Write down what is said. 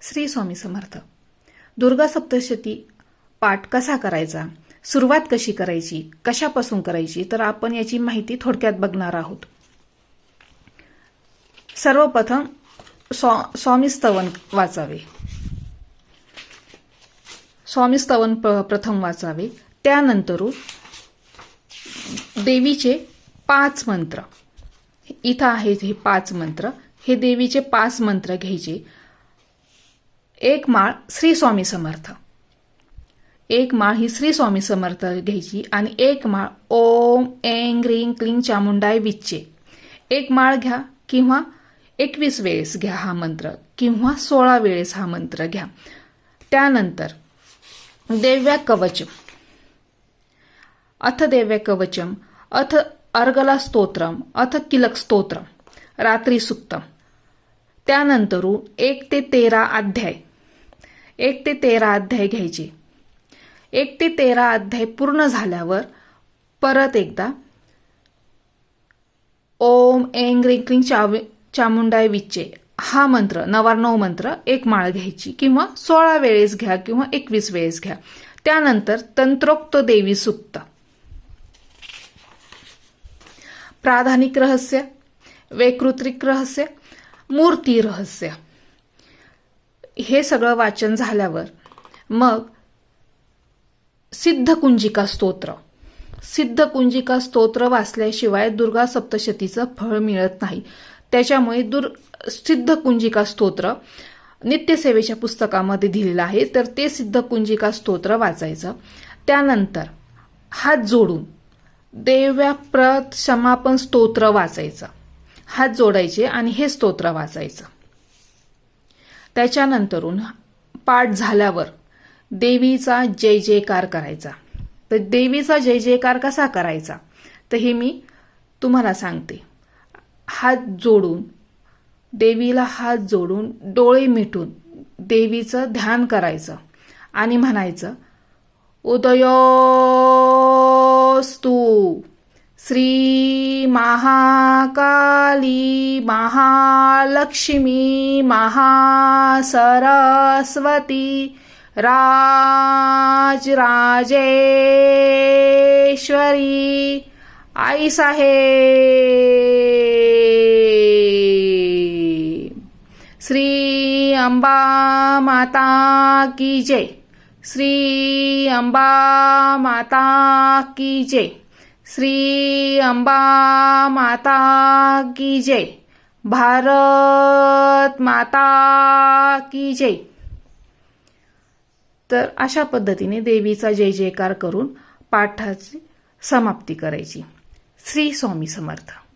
श्री स्वामी समर्थ. दुर्गा सप्तशती पाठ कसा करायचा? सुरुवात कशी करायची? कशापासून करायची? तर आपण याची माहिती थोडक्यात बघणार आहोत. सर्वप्रथम स्वा स्वामी स्तवन वाचावे. स्वामी स्तवन प्रथम वाचावे. त्यानंतर देवीचे पाच मंत्र. इथं आहेत हे पाच मंत्र. हे देवीचे पाच मंत्र घ्यायचे. एक माळ श्री स्वामी समर्थ. एक माळ ही श्री स्वामी समर्थ घ्यायची आणि एक माळ ओम एंग रिंग क्लिंग चामुंडाय विच्चे. एक माळ घ्या किंवा एकवीस वेळेस घ्या हा मंत्र किंवा सोळा वेळेस हा मंत्र घ्या. त्यानंतर देव्या कवचम. अथ देव्या कवचम अथ अर्गला स्तोत्रम अथ किलक स्तोत्रम रात्री सुक्तम. त्यानंतरून एक ते तेरा अध्याय. एक ते तेरा अध्याय घ्यायचे. एक ते तेरा अध्याय पूर्ण झाल्यावर परत एकदा ओम एंग रिंकिंग चाव चामुंडाय विच्चे. हा मंत्र नवार्णव मंत्र एक माळ घ्यायची किंवा सोळा वेळेस घ्या किंवा एकवीस वेळेस घ्या. त्यानंतर तंत्रोक्त देवी सुक्त. प्राधानिक रहस्य वैकृत्रिक रहस्य मूर्ती रहस्य. हे सगळं वाचन झाल्यावर मग सिद्धकुंजिका स्तोत्र. सिद्धकुंजिका स्तोत्र वाचल्याशिवाय दुर्गा सप्तशतीचं फळ मिळत नाही. त्याच्यामुळे दुर सिद्धकुंजिका स्तोत्र नित्यसेवेच्या पुस्तकामध्ये दिलेलं आहे. तर ते सिद्धकुंजिका स्तोत्र वाचायचं. त्यानंतर हात जोडून देव्याप्रत क्षमापण स्तोत्र वाचायचं. हात जोडायचे आणि हे स्तोत्र वाचायचं. त्याच्यानंतरून पाठ झाल्यावर देवीचा जय जयकार करायचा. तर देवीचा जय जयकार कसा करायचा? तर हे मी तुम्हाला सांगते. हात जोडून देवीला हात जोडून डोळे मिटून देवीचं ध्यान करायचं आणि म्हणायचं उदयोस्तू. श्री महाकाली महालक्ष्मी महासरस्वती राजराजेश्वरी। आई साहेब। श्री अंबा माता की जय। श्री अंबा माता की जय। श्री अंबा माता की जय। भारत माता की जय। तर अशा पद्धतीने देवीचा जय जयकार करून पाठाची समाप्ती करायची. श्री स्वामी समर्थ.